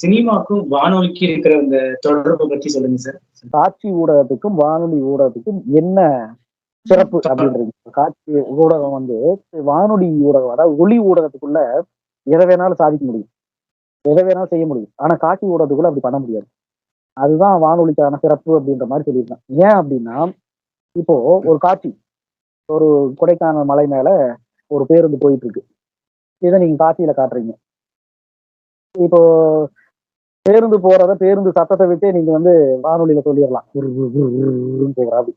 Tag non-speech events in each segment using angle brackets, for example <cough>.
சினிமாக்கும் வானொலிக்கு இருக்கிற அந்த தொடர்பை பத்தி சொல்லுங்க சார். காட்சி ஊடகத்துக்கும் வானொலி ஊடகத்துக்கும் என்ன சிறப்பு அப்படின்றது? காட்சி ஊடகம் வந்து வானொலி ஊடகம் அதாவது ஒளி ஊடகத்துக்குள்ள எதை வேணாலும் சாதிக்க முடியும். எதை வேணாலும் செய்ய முடியும். ஆனா காட்சி ஊடகத்துக்குள்ள அப்படி பண்ண முடியாது. அதுதான் வானொலிக்கான சிறப்பு அப்படின்ற மாதிரி சொல்லியிருக்கேன் ஏன் அப்படின்னா இப்போ ஒரு காட்சி ஒரு கொடைக்கானல் மலை மேல ஒரு பேருந்து போயிட்டு இருக்கு. இதை நீங்க காட்சியில காட்டுறீங்க. இப்போ பேருந்து போறத பேருந்து சத்தத்தை விட்டே நீங்க வந்து வானொலியில சொல்லிடலாம். போகிறாப்படி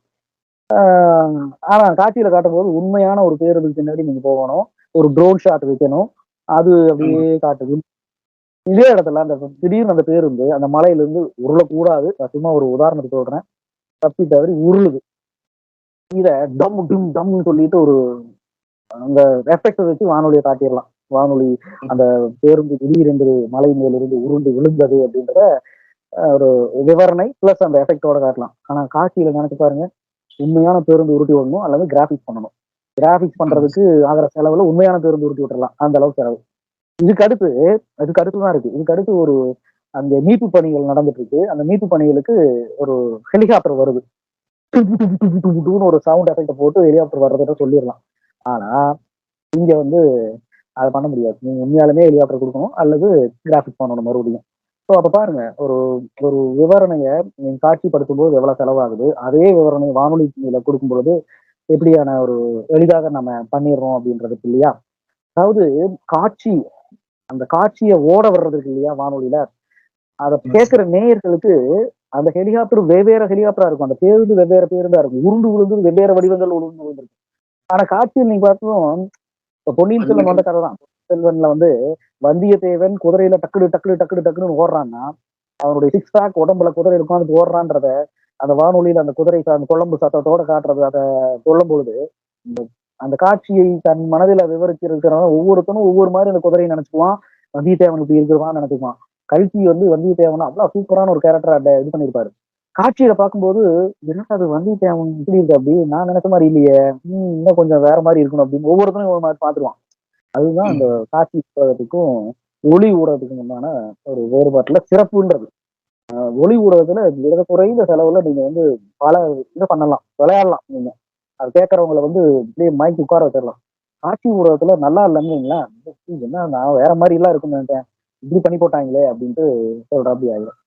ஆனா காட்சியில காட்டும் போது உண்மையான ஒரு பேருந்து பின்னாடி நீங்க போகணும். ஒரு ட்ரோன் ஷாட் வைக்கணும். அது அப்படியே காட்டுது. இதே இடத்துல அந்த திடீர்னு அந்த பேருந்து அந்த மலையில இருந்து உருளக்கூடாது சும்மா ஒரு உதாரணத்துக்கு சொல்றேன். தப்பி தவறி உருளுது. இத டம் டும் டம்னு சொல்லிட்டு ஒரு அந்த எஃபெக்ட் வச்சு வானொலியை காட்டிடலாம். வானொலி அந்த பேருந்து திடீரென்று மலை மேலிருந்து உருண்டு விழுந்தது அப்படின்ற ஒரு விவரணை பிளஸ் அந்த எஃபெக்டோட காட்டலாம். ஆனா காட்சியில நினைச்சு பாருங்க உண்மையான பேருந்து உருட்டி விடணும் அல்லது கிராஃபிக்ஸ் பண்ணணும். கிராஃபிக்ஸ் பண்றதுக்கு ஆகிற செலவுல உண்மையான பேருந்து உருட்டி விட்டுறலாம். அந்த அளவுக்கு செலவு. இதுக்கு அடுத்து அதுக்கு அடுத்து தான் இருக்கு. இதுக்கு அடுத்து ஒரு அந்த மீட்பு பணிகள் நடந்துட்டு இருக்கு. அந்த மீட்பு பணிகளுக்கு ஒரு ஹெலிகாப்டர் வருது. <laughs> ஒரு சவுண்ட் எஃபெக்ட் போட்டு ஹெலிகாப்டர் வர்றதை சொல்லிடலாம். ஆனா இங்க வந்து அதை பண்ண முடியாது. நீங்க உண்மையாலுமே ஹெலிகாப்டர் கொடுக்கணும். அல்லது கிராஃபிக் பண்ணணும் மறுபடியும். ஸோ அப்ப பாருங்க. ஒரு ஒரு விவரணைய நீங்க காட்சிப்படுத்தும் போது எவ்வளவு செலவாகுது? அதே விவரணை வானொலி கொடுக்கும் பொழுது எப்படியான ஒரு எளிதாக நம்ம பண்ணிடுறோம் அப்படின்றது இல்லையா? அதாவது காட்சி அந்த காட்சியை ஓட வர்றது இருக்கு இல்லையா வானொலியில? அதை கேட்கிற நேயர்களுக்கு அந்த ஹெலிகாப்டர் வெவ்வேறு ஹெலிகாப்டரா இருக்கும். அந்த பேருந்து வெவ்வேறு பேருந்தா இருக்கும். உருண்டு விழுந்து வெவ்வேறு வடிவங்கள் உருண்டு விழுந்திருக்கும் ஆனா காட்சியில் நீங்க பார்த்ததும் இப்ப பொன்னியின் செல்வன் வந்த கதை தான் செல்வன்ல வந்து வந்தியத்தேவன் குதிரையில டக்குடு டக்குடு டக்குடு டக்குன்னு ஓடுறான்னா அவனுடைய சிக்ஸ் பேக் உடம்புல குதிரை உட்காந்து ஓடுறான்றத அந்த வானொலியில அந்த குதிரை அந்த குழம்பு சத்தத்தோட காட்டுறது அதை சொல்லும் பொழுது அந்த காட்சியை தன் மனதில் விவரிச்சிருக்கிறவன் ஒவ்வொருத்தனும் ஒவ்வொரு மாதிரி அந்த குதிரையை நினைச்சுக்குவான். வந்தியத்தேவன் இப்படி இருக்கிறவான்னு நினைச்சுக்குவான். கல்கி வந்து வந்தியத்தேவன் அவ்வளவு சூப்பரான ஒரு கேரக்டர் இது பண்ணியிருப்பாரு. காட்சியில பார்க்கும்போது என்னடா அது வந்தியத்தேவன் இப்படி இருக்கு அப்படி? நான் நினைச்ச மாதிரி இல்லையே. இன்னும் கொஞ்சம் வேற மாதிரி இருக்கணும் அப்படின்னு ஒவ்வொருத்தரும் ஒரு மாதிரி பார்த்துருவான் அதுதான் அந்த காட்சி ஊடகத்துக்கும் ஒளி ஊடகத்துக்கும் உண்டான ஒரு வேறுபாட்டுல சிறப்புன்றது. ஒளி ஊடகத்துல மிக குறைந்த செலவுல நீங்க வந்து பல இதை பண்ணலாம் விளையாடலாம் நீங்க. அது கேட்கறவங்கள வந்து இப்படியே மைக்கு உட்கார வச்சிடலாம். காட்சி ஊடகத்துல நல்லா இல்லைன்னு என்ன நான் வேற மாதிரி எல்லாம் இருக்குன்னு நினைச்சேன். இப்படி பண்ணி போட்டாங்களே அப்படின்ட்டு சொல்ற அப்படி ஆயிடும்